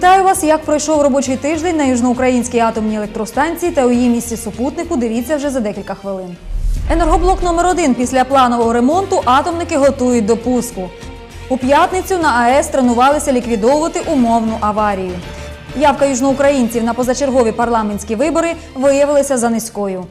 Вітаю вас! Як пройшов робочий тиждень на южноукраїнській атомній електростанції та у її місті супутнику. Дивіться вже за декілька хвилин. Енергоблок номер 1 після планового ремонту атомники готують до пуску. У п'ятницю на АЕС тренувалися ліквідовувати умовну аварію. Явка южноукраїнців на позачергові парламентські вибори виявилася за низькою.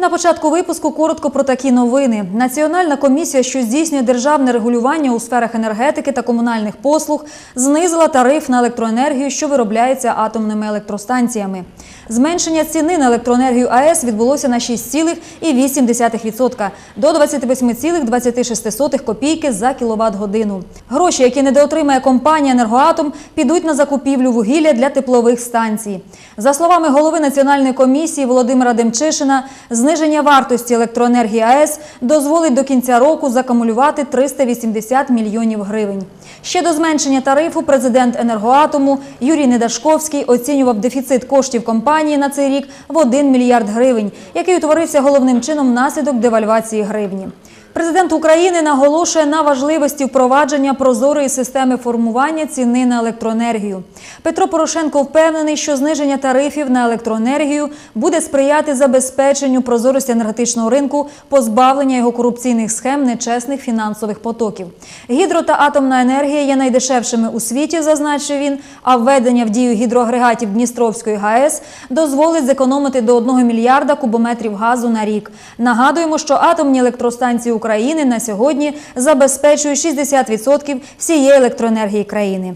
На початку випуску коротко про такі новини. Національна комісія, що здійснює державне регулювання у сферах енергетики та комунальних послуг, знизила тариф на електроенергію, що виробляється атомними електростанціями. Зменшення ціни на електроенергію АЕС відбулося на 6,8% до 28,26 копійки за кіловат годину. Гроші, які недоотримає компанія Енергоатом, підуть на закупівлю вугілля для теплових станцій. За словами голови національної комісії Володимира Демчишина, зниження вартості електроенергії АЕС дозволить до кінця року закумулювати 380 мільйонів гривень. Ще до зменшення тарифу президент енергоатому Юрій Недашковський оцінював дефіцит коштів компанії на цей рік в 1 мільярд гривень, який утворився головним чином внаслідок девальвації гривні. Президент України наголошує на важливості впровадження прозорої системи формування ціни на електроенергію. Петро Порошенко впевнений, що зниження тарифів на електроенергію буде сприяти забезпеченню прозорості енергетичного ринку, позбавлення його корупційних схем, нечесних фінансових потоків. Гідро та атомна енергія є найдешевшими у світі, зазначив він. А введення в дію гідроагрегатів Дністровської ГАЕС дозволить зекономити до 1 мільярда кубометрів газу на рік. Нагадуємо, що атомні електростанції України на сьогодні забезпечує 60% всієї електроенергії країни.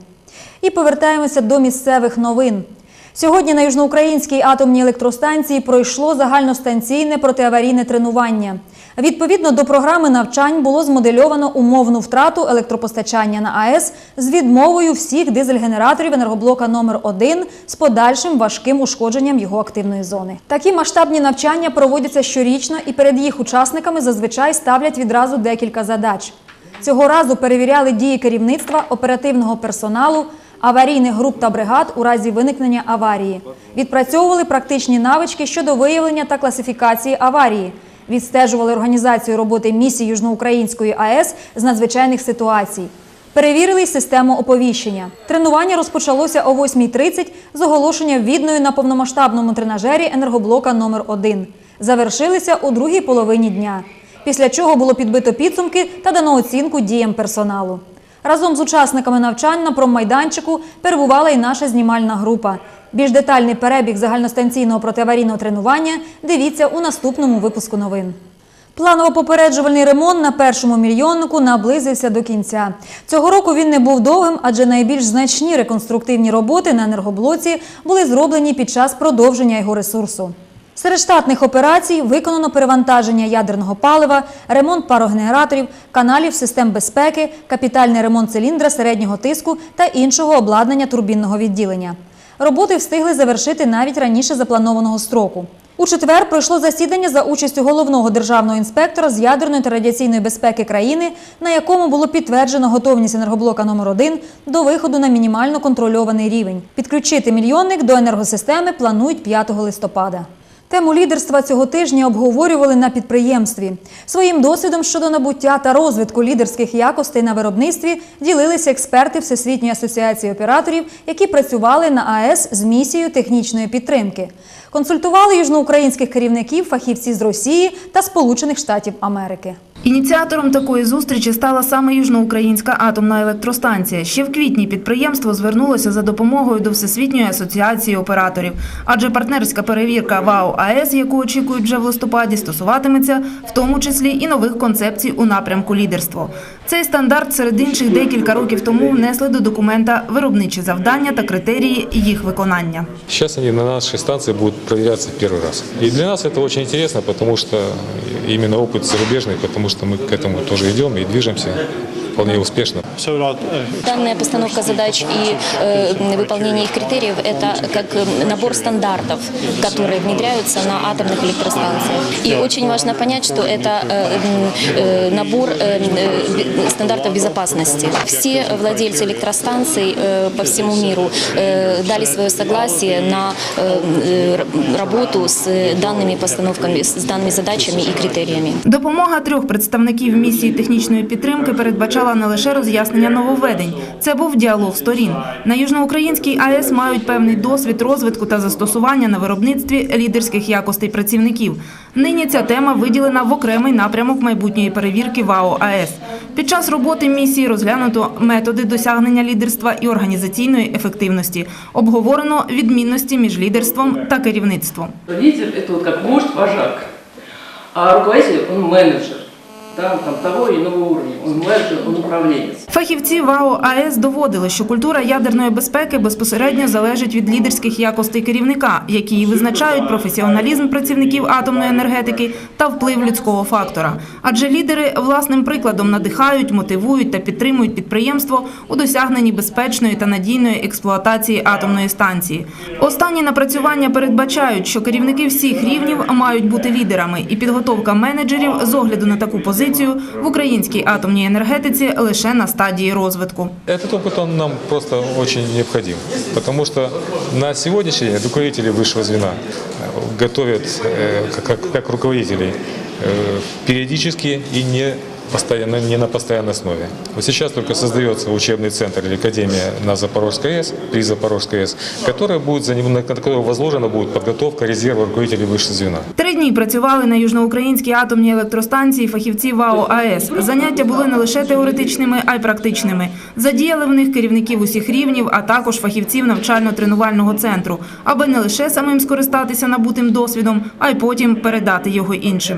І повертаємося до місцевих новин. Сьогодні на южноукраїнській атомній електростанції пройшло загальностанційне протиаварійне тренування. Відповідно до програми навчань було змодельовано умовну втрату електропостачання на АЕС з відмовою всіх дизель-генераторів енергоблока номер 1 з подальшим важким ушкодженням його активної зони. Такі масштабні навчання проводяться щорічно і перед їх учасниками зазвичай ставлять відразу декілька задач. Цього разу перевіряли дії керівництва, оперативного персоналу, аварійних груп та бригад у разі виникнення аварії. Відпрацьовували практичні навички щодо виявлення та класифікації аварії. Відстежували організацію роботи місії Южноукраїнської АЕС з надзвичайних ситуацій. Перевірили систему оповіщення. Тренування розпочалося о 8.30 з оголошення відної на повномасштабному тренажері енергоблока номер 1 Завершилися у другій половині дня. Після чого було підбито підсумки та дано оцінку діям персоналу. Разом з учасниками навчань на промайданчику перебувала і наша знімальна група. Більш детальний перебіг загальностанційного протиаварійного тренування дивіться у наступному випуску новин. Планово-попереджувальний ремонт на першому мільйоннику наблизився до кінця. Цього року він не був довгим, адже найбільш значні реконструктивні роботи на енергоблоці були зроблені під час продовження його ресурсу. Серед штатних операцій виконано перевантаження ядерного палива, ремонт парогенераторів, каналів систем безпеки, капітальний ремонт циліндра середнього тиску та іншого обладнання турбінного відділення. Роботи встигли завершити навіть раніше запланованого строку. У четвер пройшло засідання за участю головного державного інспектора з ядерної та радіаційної безпеки країни, на якому було підтверджено готовність енергоблока номер 1 до виходу на мінімально контрольований рівень. Підключити мільйонник до енергосистеми планують 5 листопада. Тему лідерства цього тижня обговорювали на підприємстві. Своїм досвідом щодо набуття та розвитку лідерських якостей на виробництві ділилися експерти Всесвітньої асоціації операторів, які працювали на АЕС з місією технічної підтримки. Консультували южноукраїнських керівників фахівці з Росії та Сполучених Штатів Америки. Ініціатором такої зустрічі стала саме Южноукраїнська атомна електростанція. Ще в квітні підприємство звернулося за допомогою до Всесвітньої асоціації операторів, адже партнерська перевірка ВАО АЕС, яку очікують вже в листопаді, стосуватиметься в тому числі і нових концепцій у напрямку лідерства. Цей стандарт серед інших декілька років тому внесли до документа виробничі завдання та критерії їх виконання. Сейчас они на нашей станции будут проверяться в первый раз. И для нас это очень интересно, потому что именно опыт зарубежный, потому что мы к этому тоже идем и движемся вполне успешно. So not, uh, Данная постановка задач и э, выполнение их критериев – это как э, набор стандартов, которые внедряются на атомных электростанциях. И очень важно понять, что это э, э, набор э, э, стандартов безопасности. Все владельцы электростанций э, по всему миру э, дали свое согласие на э, э, работу с данными постановками, с данными задачами и критериями. Допомога трьох представників місії технічної підтримки передбачала передбачала не лише роз'яснення нововведень. Це був діалог сторін. На Южноукраїнській АЕС мають певний досвід розвитку та застосування на виробництві лідерських якостей працівників. Нині ця тема виділена в окремий напрямок майбутньої перевірки ВАО АЕС. Під час роботи місії розглянуто методи досягнення лідерства і організаційної ефективності. Обговорено відмінності між лідерством та керівництвом. Это вот как вождь, вожак. А руководитель – менеджер да, там, того иного уровня. Фахівці ВАО АЕС доводили, що культура ядерної безпеки безпосередньо залежить від лідерських якостей керівника, які визначають професіоналізм працівників атомної енергетики та вплив людського фактора. Адже лідери власним прикладом надихають, мотивують та підтримують підприємство у досягненні безпечної та надійної експлуатації атомної станції. Останні напрацювання передбачають, що керівники всіх рівнів мають бути лідерами, і підготовка менеджерів з огляду на таку позицію в українській атомній енергетиці лише на стадії розвитку. Этот опыт он нам просто очень необходим, потому что на сегодняшний день руководители высшего звена э, готовят э, как, как, как руководителей э, периодически и не постоянно, не на постоянной основе. Вот сейчас только создается учебный центр или академия на Запорожской АЭС, при Запорожской АЭС, которая будет, за ним- на которую возложена будет подготовка резерва руководителей высшего звена. Три дні працювали на южноукраїнській атомній електростанції фахівці ВАО АЕС. Заняття були не лише теоретичними, а й практичними. Задіяли в них керівників усіх рівнів, а також фахівців навчально-тренувального центру, аби не лише самим скористатися набутим досвідом, а й потім передати його іншим.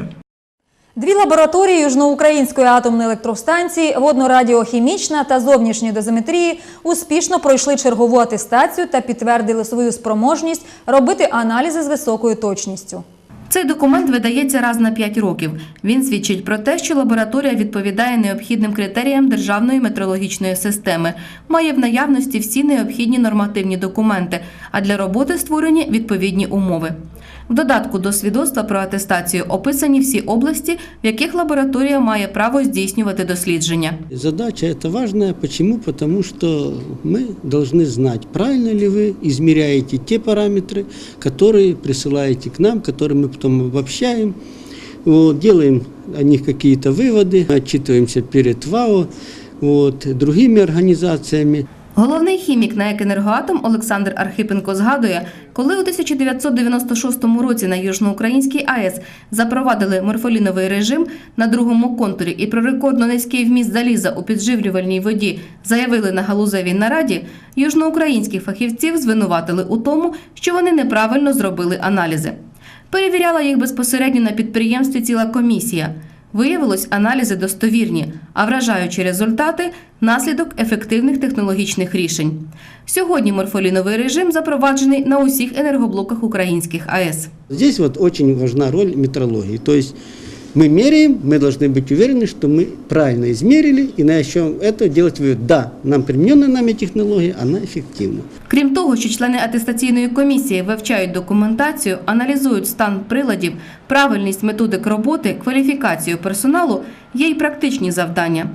Дві лабораторії Южноукраїнської атомної електростанції, водно-радіохімічна та зовнішньої дозиметрії успішно пройшли чергову атестацію та підтвердили свою спроможність робити аналізи з високою точністю. Цей документ видається раз на 5 років. Він свідчить про те, що лабораторія відповідає необхідним критеріям державної метрологічної системи, має в наявності всі необхідні нормативні документи, а для роботи створені відповідні умови. В додатку до свідоцтва про атестацію описані всі області, в яких лабораторія має право здійснювати дослідження. Задача эта важная. Почему? Потому что мы должны знать, правильно ли вы измеряете те параметры, которые присылаете к нам, которые мы потом обобщаем, вот, делаем о них какие-то выводы, отчитываемся перед ВАО, вот, другими организациями. Головний хімік на «Екенергоатом» Олександр Архипенко згадує, коли у 1996 році на Южноукраїнській АЕС запровадили морфоліновий режим на другому контурі і про рекордно низький вміст заліза у підживлювальній воді заявили на галузевій нараді, южноукраїнських фахівців звинуватили у тому, що вони неправильно зробили аналізи. Перевіряла їх безпосередньо на підприємстві ціла комісія. Виявилось, аналізи достовірні, а вражаючі результати наслідок ефективних технологічних рішень. Сьогодні морфоліновий режим запроваджений на усіх енергоблоках українських АЕС. Тут дуже важна роль метрології. То есть мы меряем, мы должны быть уверены, что мы правильно измерили, и на чем это делать вывод. Да, нам примененная нами технология, она эффективна. Крім того, що члени атестаційної комісії вивчають документацію, аналізують стан приладів, правильність методик роботи, кваліфікацію персоналу, є й практичні завдання.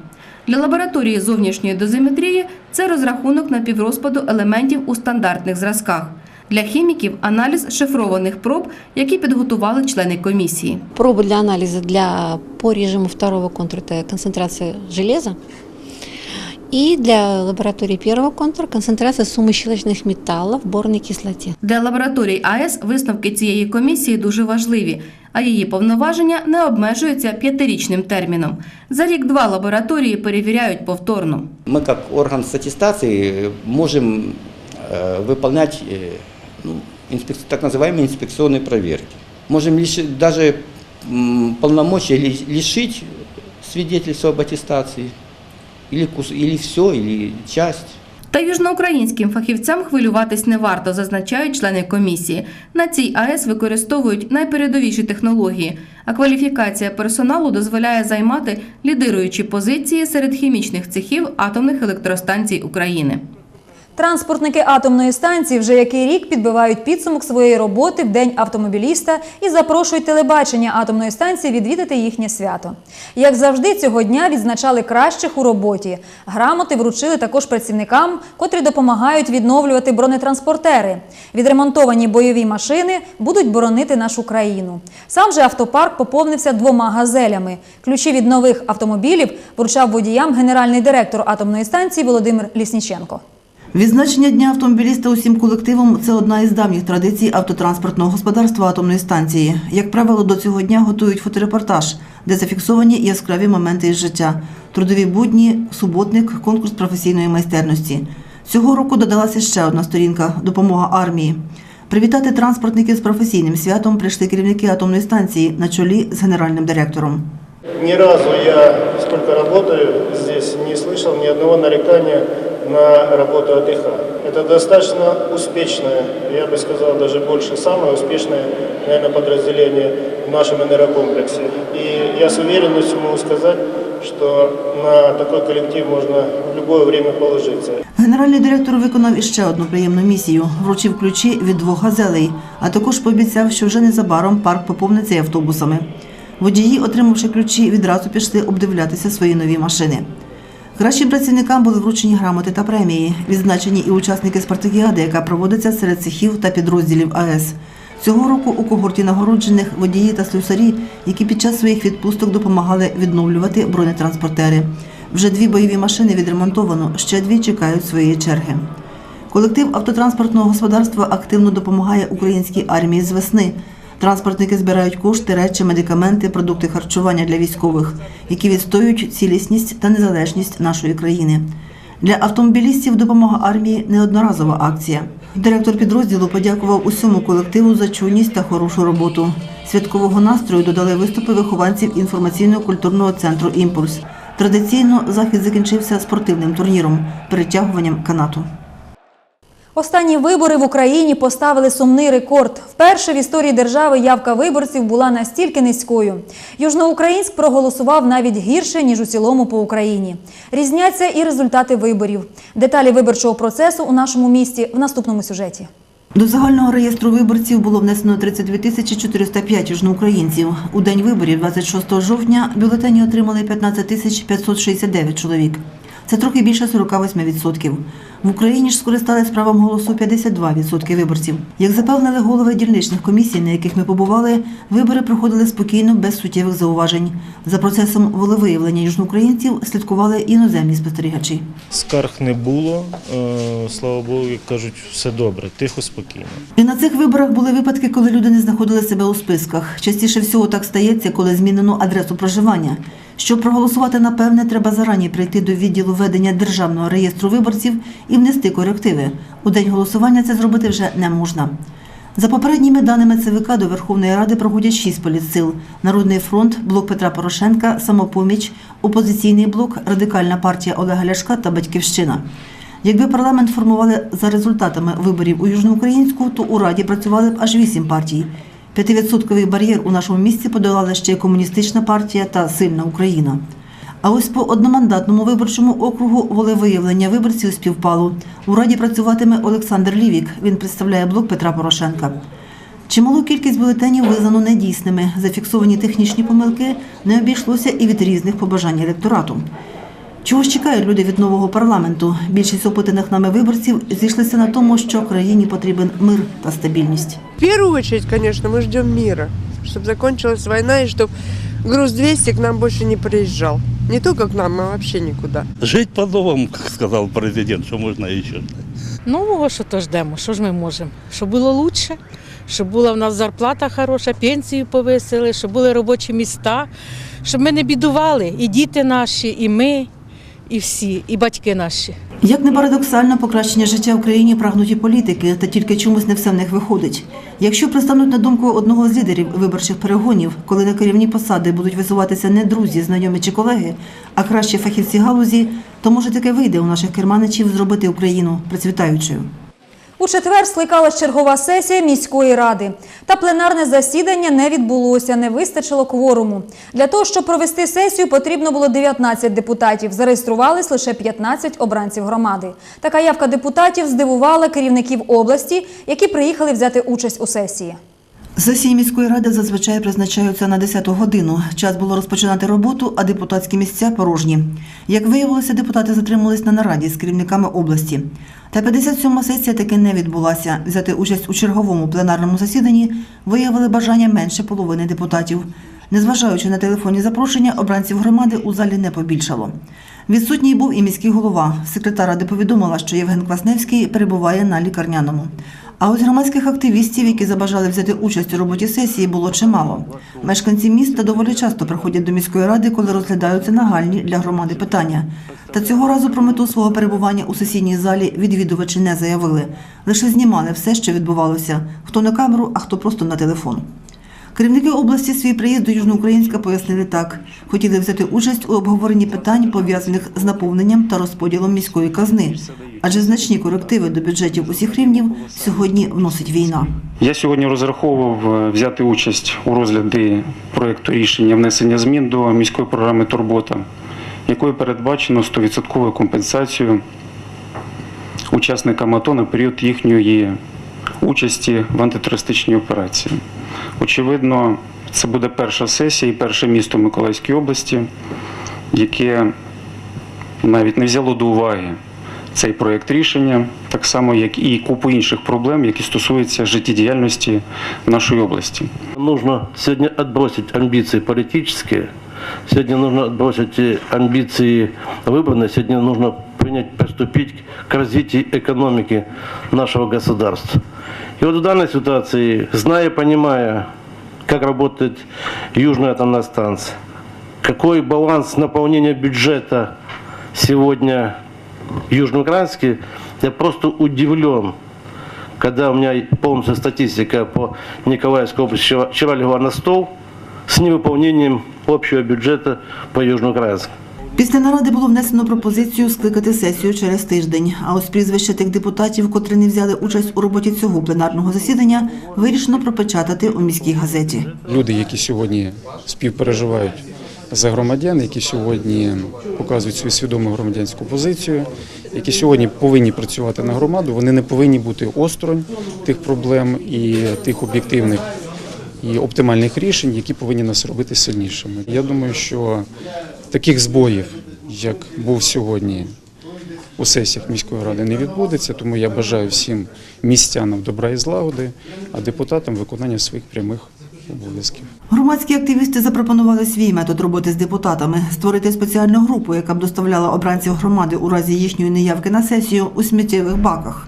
Для лабораторії зовнішньої дозиметрії це розрахунок напіврозпаду елементів у стандартних зразках. Для хіміків аналіз шифрованих проб, які підготували члени комісії. Пробы для анализа для, по режиму второго контура – это концентрация железа. И для лаборатории первого контура – концентрация суммы щелочных металлов в борной кислоте. Для лабораторій АЕС висновки цієї комісії дуже важливі, а її повноваження не обмежуються п'ятирічним терміном. За рік-два лабораторії перевіряють повторно. Мы как орган с аттестацией можем э, выполнять э, ну, инспек- так называемые инспекционные проверки. Можем лиши- даже м, полномочия ли- лишить свидетельства об аттестации, или, кус- или все, или часть. Та южноукраїнським фахівцям хвилюватись не варто, зазначають члени комісії. На цій АЕС використовують найпередовіші технології, а кваліфікація персоналу дозволяє займати лідируючі позиції серед хімічних цехів атомних електростанцій України. Транспортники атомної станції вже який рік підбивають підсумок своєї роботи в день автомобіліста і запрошують телебачення атомної станції відвідати їхнє свято. Як завжди, цього дня відзначали кращих у роботі. Грамоти вручили також працівникам, котрі допомагають відновлювати бронетранспортери. Відремонтовані бойові машини будуть боронити нашу країну. Сам же автопарк поповнився двома газелями. Ключі від нових автомобілів вручав водіям генеральний директор атомної станції Володимир Лісніченко. Відзначення дня автомобіліста усім колективом це одна із давніх традицій автотранспортного господарства атомної станції. Як правило, до цього дня готують фоторепортаж, де зафіксовані яскраві моменти із життя: трудові будні, суботник, конкурс професійної майстерності. Цього року додалася ще одна сторінка допомога армії. Привітати транспортників з професійним святом прийшли керівники атомної станції на чолі з генеральним директором. Ни разу я, сколько работаю здесь, не слышал ни одного нарекания на работу АТХ. Это достаточно успешное, я бы сказал, даже больше, самое успешное, наверное, подразделение в нашем энергокомплексе. И я с уверенностью могу сказать, что на такой коллектив можно в любое время положиться. Генеральний директор виконав іще одну приємну місію: вручив ключі від двох газелей, а також пообіцяв, що вже незабаром парк поповниться й автобусами. Водії, отримавши ключі, відразу пішли обдивлятися свої нові машини. Кращим працівникам були вручені грамоти та премії, відзначені і учасники спартакіади, яка проводиться серед цехів та підрозділів АЕС. Цього року у когорті нагороджених водії та слюсарі, які під час своїх відпусток допомагали відновлювати бронетранспортери. Вже дві бойові машини відремонтовано, ще дві чекають своєї черги. Колектив автотранспортного господарства активно допомагає українській армії з весни. Транспортники збирають кошти, речі, медикаменти, продукти харчування для військових, які відстоюють цілісність та незалежність нашої країни. Для автомобілістів допомога армії неодноразова акція. Директор підрозділу подякував усьому колективу за чуйність та хорошу роботу. Святкового настрою додали виступи вихованців інформаційно-культурного центру Імпульс. Традиційно захід закінчився спортивним турніром перетягуванням канату. Останні вибори в Україні поставили сумний рекорд. Вперше в історії держави явка виборців була настільки низькою. Южноукраїнськ проголосував навіть гірше, ніж у цілому по Україні. Різняться і результати виборів. Деталі виборчого процесу у нашому місті в наступному сюжеті. До загального реєстру виборців було внесено 32 тисячі 405 южноукраїнців. У день виборів, 26 жовтня, бюлетені отримали 15 тисяч 569 чоловік. Це трохи більше 48%. В Україні ж скористались правом голосу 52% виборців. Як запевнили голови дільничних комісій, на яких ми побували, вибори проходили спокійно, без суттєвих зауважень. За процесом волевиявлення южноукраїнців слідкували іноземні спостерігачі. Скарг не було. Е, Слава Богу, як кажуть, все добре, тихо, спокійно. І на цих виборах були випадки, коли люди не знаходили себе у списках. Частіше всього так стається, коли змінено адресу проживання. Щоб проголосувати напевне, треба зарані прийти до відділу ведення державного реєстру виборців і внести корективи. У день голосування це зробити вже не можна. За попередніми даними ЦВК до Верховної Ради проходять шість політсил: Народний фронт, блок Петра Порошенка, Самопоміч, опозиційний блок, Радикальна партія Олега Ляшка та Батьківщина. Якби парламент формували за результатами виборів у Южноукраїнську, то у Раді працювали б аж вісім партій. П'ятивідсотковий бар'єр у нашому місті подолали ще й комуністична партія та сильна Україна. А ось по одномандатному виборчому округу волевиявлення виборців співпало. У раді працюватиме Олександр Лівік. Він представляє блок Петра Порошенка. Чималу кількість бюлетенів визнано недійсними. Зафіксовані технічні помилки не обійшлося і від різних побажань електорату. Чого ж чекають люди від нового парламенту? Більшість опитаних нами виборців зійшлися на тому, що країні потрібен мир та стабільність. В первую очередь, конечно, мы ждем мира, чтобы закончилась война и чтобы груз 200 к нам больше не приезжал. Не только к нам, а вообще никуда. Жить по-новому, как сказал президент, что можно еще ждать. Нового що то ждемо, що ж ми можемо? Щоб було краще, щоб була в нас зарплата хороша, пенсію повисили, щоб були робочі міста, щоб ми не бідували, і діти наші, і ми, і всі, і батьки наші. Як не парадоксально, покращення життя в країні прагнуть і політики, та тільки чомусь не все в них виходить. Якщо пристануть на думку одного з лідерів виборчих перегонів, коли на керівні посади будуть висуватися не друзі, знайомі чи колеги, а краще фахівці галузі, то може таке вийде у наших керманичів зробити Україну процвітаючою. У четвер скликалась чергова сесія міської ради. Та пленарне засідання не відбулося, не вистачило кворуму. Для того, щоб провести сесію, потрібно було 19 депутатів. Зареєструвались лише 15 обранців громади. Така явка депутатів здивувала керівників області, які приїхали взяти участь у сесії. Сесії міської ради зазвичай призначаються на 10 годину. Час було розпочинати роботу, а депутатські місця порожні. Як виявилося, депутати затримались на нараді з керівниками області. Та 57-ма сесія таки не відбулася. Взяти участь у черговому пленарному засіданні виявили бажання менше половини депутатів. Незважаючи на телефонні запрошення, обранців громади у залі не побільшало. Відсутній був і міський голова. Секретар ради повідомила, що Євген Квасневський перебуває на лікарняному. А ось громадських активістів, які забажали взяти участь у роботі сесії, було чимало. Мешканці міста доволі часто приходять до міської ради, коли розглядаються нагальні для громади питання. Та цього разу про мету свого перебування у сесійній залі відвідувачі не заявили. Лише знімали все, що відбувалося: хто на камеру, а хто просто на телефон. Керівники області свій приїзд до Южноукраїнська пояснили так: хотіли взяти участь у обговоренні питань, пов'язаних з наповненням та розподілом міської казни, адже значні корективи до бюджетів усіх рівнів сьогодні вносить війна. Я сьогодні розраховував е, взяти участь у розгляді проєкту рішення внесення змін до міської програми Турбота, якою передбачено 100% компенсацію учасникам АТО на період їхньої участі в антитерористичній операції. Очевидно, це буде перша сесія і перше місто Миколаївської області, яке навіть не взяло до уваги цей проєкт рішення, так само як і купу інших проблем, які стосуються життєдіяльності нашої області. Нужно сегодня отбросить амбиции политические, сегодня нужно отбросить э, амбиции выборные, сегодня нужно принять, приступить к развитию экономики нашего государства. И вот в данной ситуации, зная понимая, как работает Южная атомная станция, какой баланс наполнения бюджета сегодня в Южноукраинске, я просто удивлен, когда у меня полностью статистика по Николаевской области вчера легла на стол с невыполнением общего бюджета по Южноукраинску. Після наради було внесено пропозицію скликати сесію через тиждень. А ось прізвища тих депутатів, котрі не взяли участь у роботі цього пленарного засідання, вирішено пропечатати у міській газеті. люди, які сьогодні співпереживають за громадян, які сьогодні показують свою свідому громадянську позицію, які сьогодні повинні працювати на громаду, вони не повинні бути осторонь тих проблем і тих об'єктивних і оптимальних рішень, які повинні нас робити сильнішими. Я думаю, що таких збоїв, як був сьогодні у сесіях міської ради, не відбудеться, тому я бажаю всім містянам добра і злагоди, а депутатам виконання своїх прямих обов'язків. Громадські активісти запропонували свій метод роботи з депутатами створити спеціальну групу, яка б доставляла обранців громади у разі їхньої неявки на сесію у сміттєвих баках.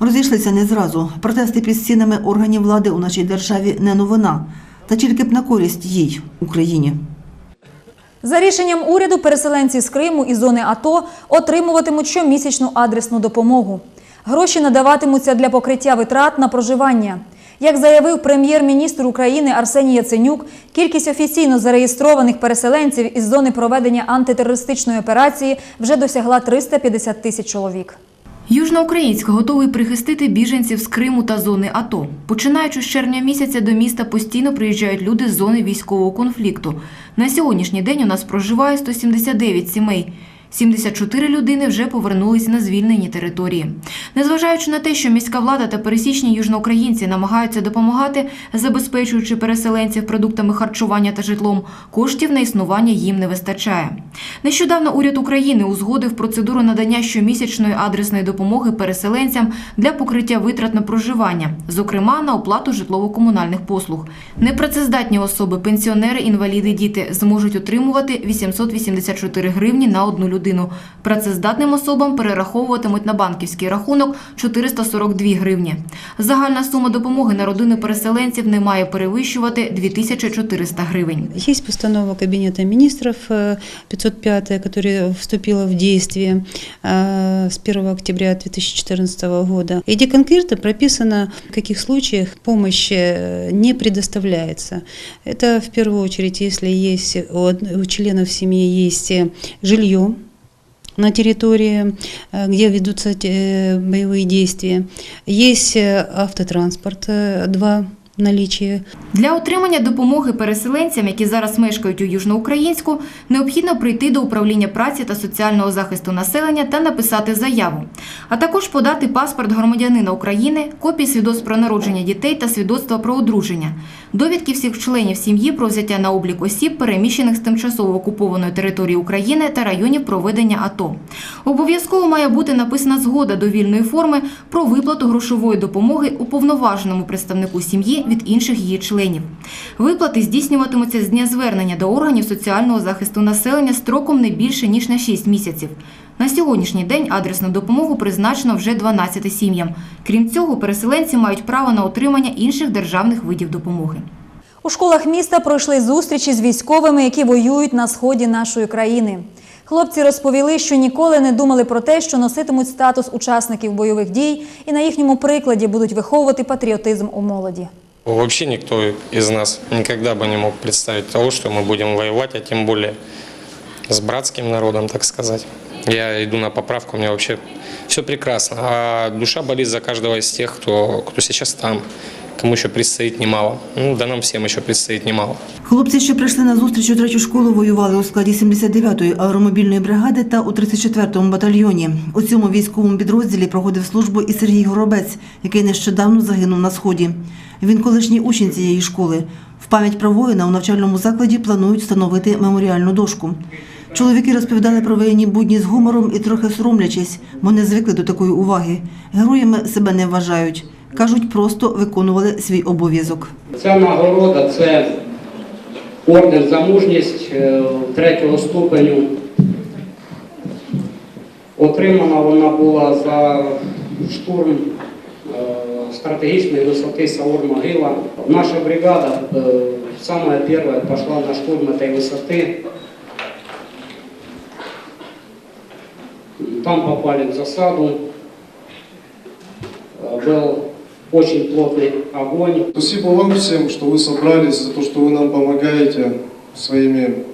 Розійшлися не зразу. Протести під стінами органів влади у нашій державі не новина, та тільки б на користь їй, Україні. За рішенням уряду, переселенці з Криму і зони АТО отримуватимуть щомісячну адресну допомогу. Гроші надаватимуться для покриття витрат на проживання. Як заявив прем'єр-міністр України Арсеній Яценюк, кількість офіційно зареєстрованих переселенців із зони проведення антитерористичної операції вже досягла 350 тисяч чоловік. Южноукраїнськ готовий прихистити біженців з Криму та зони АТО. Починаючи з червня місяця до міста постійно приїжджають люди з зони військового конфлікту. На сьогоднішній день у нас проживає 179 сімей. 74 людини вже повернулись на звільнені території. Незважаючи на те, що міська влада та пересічні южноукраїнці намагаються допомагати, забезпечуючи переселенців продуктами харчування та житлом, коштів на існування їм не вистачає. Нещодавно уряд України узгодив процедуру надання щомісячної адресної допомоги переселенцям для покриття витрат на проживання, зокрема на оплату житлово-комунальних послуг. Непрацездатні особи, пенсіонери, інваліди, діти зможуть отримувати 884 гривні на одну людину Працездатним особам перераховуватимуть на банківський рахунок 442 гривні. Загальна сума допомоги на родини переселенців не має перевищувати 2400 гривень. Есть постанова Кабинета министров э, 505, которая вступила в действие э, с 1 октября 2014 года, и где конкретно прописано, в каких случаях помощь э, не предоставляется. Это в первую очередь, если есть у од- у членов семьи есть э, жилье, на территории, э, где ведутся э, боевые действия. Есть э, автотранспорт, э, два в. Для отримання допомоги переселенцям, які зараз мешкають у Южноукраїнську, необхідно прийти до управління праці та соціального захисту населення та написати заяву, а також подати паспорт громадянина України, копії свідоцтв про народження дітей та свідоцтва про одруження, довідки всіх членів сім'ї про взяття на облік осіб, переміщених з тимчасово окупованої території України та районів проведення АТО. Обов'язково має бути написана згода до вільної форми про виплату грошової допомоги уповноваженому представнику сім'ї від інших її членів. Виплати здійснюватимуться з дня звернення до органів соціального захисту населення строком не більше ніж на 6 місяців. На сьогоднішній день адресну допомогу призначено вже 12 сім'ям. Крім цього, переселенці мають право на отримання інших державних видів допомоги. У школах міста пройшли зустрічі з військовими, які воюють на сході нашої країни. Хлопці розповіли, що ніколи не думали про те, що носитимуть статус учасників бойових дій, і на їхньому прикладі будуть виховувати патріотизм у молоді. Вообще никто из нас никогда бы не мог представить того, что мы будем воевать, а тем более с братским народом, так сказать. Я иду на поправку, у меня вообще все прекрасно. А душа болит за каждого из тех, кто, кто сейчас там, кому еще предстоит немало. Ну, да нам всем еще предстоит немало. Хлопці, що прийшли на зустріч у третю школу, воювали у складі 79-ї аеромобільної бригади та у 34-му батальйоні. У цьому військовому підрозділі проходив службу і Сергій Горобець, який нещодавно загинув на сході. Він колишній учень цієї школи. В пам'ять про воїна у навчальному закладі планують встановити меморіальну дошку. Чоловіки розповідали про воєнні будні з гумором і трохи соромлячись, бо не звикли до такої уваги. Героями себе не вважають. Кажуть, просто виконували свій обов'язок. Ця нагорода це орден за мужність е, третього ступеню. Отримана вона була за штурм е, стратегічної висоти Саур-Могила. Наша бригада е, самая первая пошла на штурм этой высоты. Там попали в засаду. Э, Был очень плотный огонь. Спасибо вам всем, что вы собрались, за то, что вы нам помогаете своими,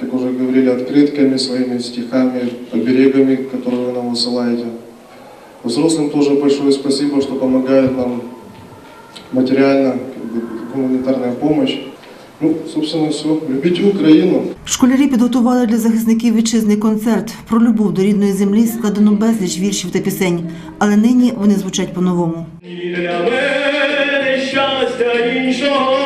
как уже говорили, открытками, своими стихами, оберегами, которые вы нам высылаете. Взрослым тоже большое спасибо, что помогают нам материально, как бы, гуманитарная помощь. Ну, собственно, все. Любите Украину. Школярі підготували для захисників вітчизний концерт про любов до рідної землі, складено безліч віршів та пісень, але нині вони звучать по-новому. Для мене щастя іншого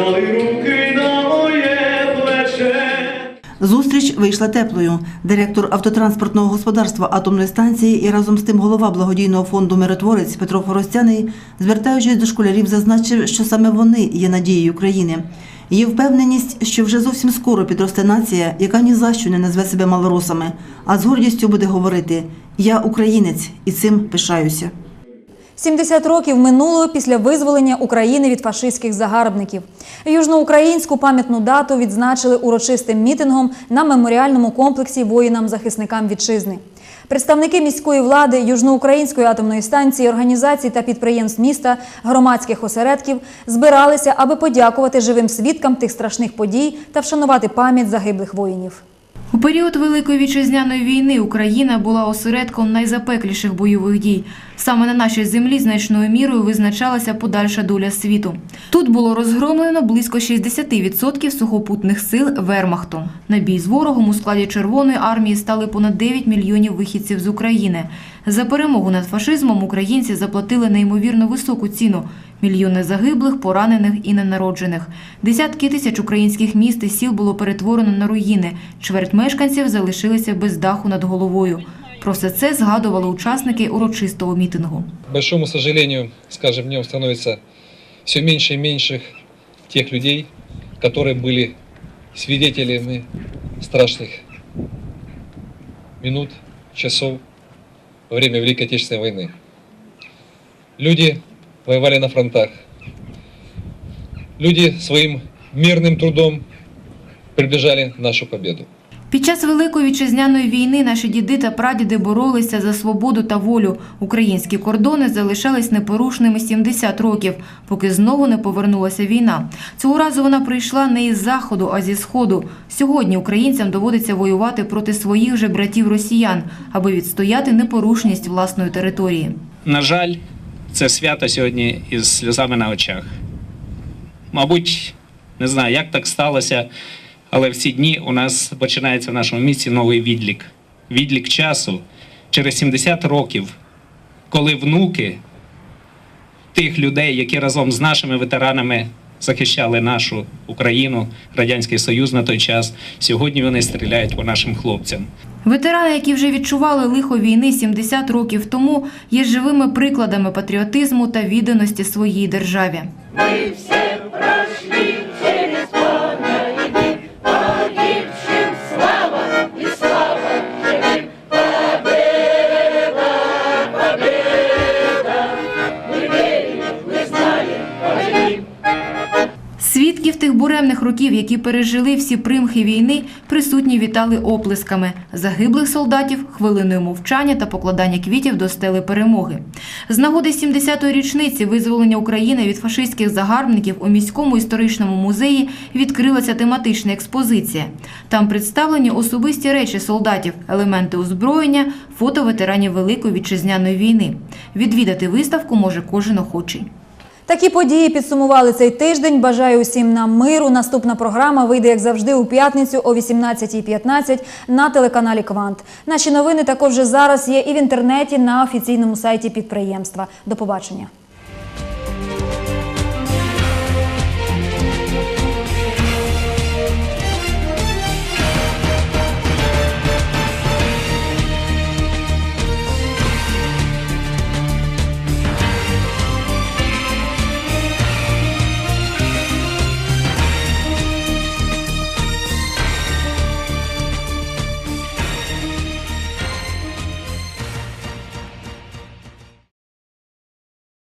опускали руки на моє плече. Зустріч вийшла теплою. Директор автотранспортного господарства атомної станції і разом з тим голова благодійного фонду Миротворець Петро Форостяний, звертаючись до школярів, зазначив, що саме вони є надією країни. Є впевненість, що вже зовсім скоро підросте нація, яка ні за що не назве себе малоросами, а з гордістю буде говорити Я українець і цим пишаюся. 70 років минуло після визволення України від фашистських загарбників. Южноукраїнську пам'ятну дату відзначили урочистим мітингом на меморіальному комплексі воїнам-захисникам вітчизни. Представники міської влади, Южноукраїнської атомної станції, організацій та підприємств міста, громадських осередків збиралися, аби подякувати живим свідкам тих страшних подій та вшанувати пам'ять загиблих воїнів. У період Великої вітчизняної війни Україна була осередком найзапекліших бойових дій. Саме на нашій землі значною мірою визначалася подальша доля світу. Тут було розгромлено близько 60% сухопутних сил Вермахту. На бій з ворогом у складі Червоної армії стали понад 9 мільйонів вихідців з України. За перемогу над фашизмом українці заплатили неймовірно високу ціну – Мільйони загиблих, поранених і ненароджених. Десятки тисяч українських міст і сіл було перетворено на руїни. Чверть мешканців залишилися без даху над головою. Про все це згадували учасники урочистого мітингу. К большому сожалению, с каждым днем становится все меньше и меньше тех людей, которые были свидетелями страшных минут, часов во время Великой Отечественной войны. Люди воевали на фронтах. Люди своим мирным трудом приближали нашу победу. Під час Великої вітчизняної війни наші діди та прадіди боролися за свободу та волю. Українські кордони залишались непорушними 70 років, поки знову не повернулася війна. Цього разу вона прийшла не із заходу, а зі сходу. Сьогодні українцям доводиться воювати проти своїх же братів росіян, аби відстояти непорушність власної території. На жаль, це свято сьогодні із сльозами на очах. Мабуть, не знаю, як так сталося, але в ці дні у нас починається в нашому місті новий відлік. Відлік часу через 70 років, коли внуки тих людей, які разом з нашими ветеранами захищали нашу Україну, Радянський Союз на той час, сьогодні вони стріляють по нашим хлопцям. Ветерани, які вже відчували лихо війни 70 років тому, є живими прикладами патріотизму та відданості своїй державі. Ми все прошли тих буремних років, які пережили всі примхи війни, присутні вітали оплесками. Загиблих солдатів хвилиною мовчання та покладання квітів до стели перемоги. З нагоди 70-ї річниці визволення України від фашистських загарбників у міському історичному музеї відкрилася тематична експозиція. Там представлені особисті речі солдатів, елементи озброєння, фото ветеранів Великої вітчизняної війни. Відвідати виставку може кожен охочий. Такі події підсумували цей тиждень. Бажаю усім нам миру. Наступна програма вийде, як завжди, у п'ятницю о 18.15 на телеканалі Квант. Наші новини також вже зараз є і в інтернеті на офіційному сайті підприємства. До побачення.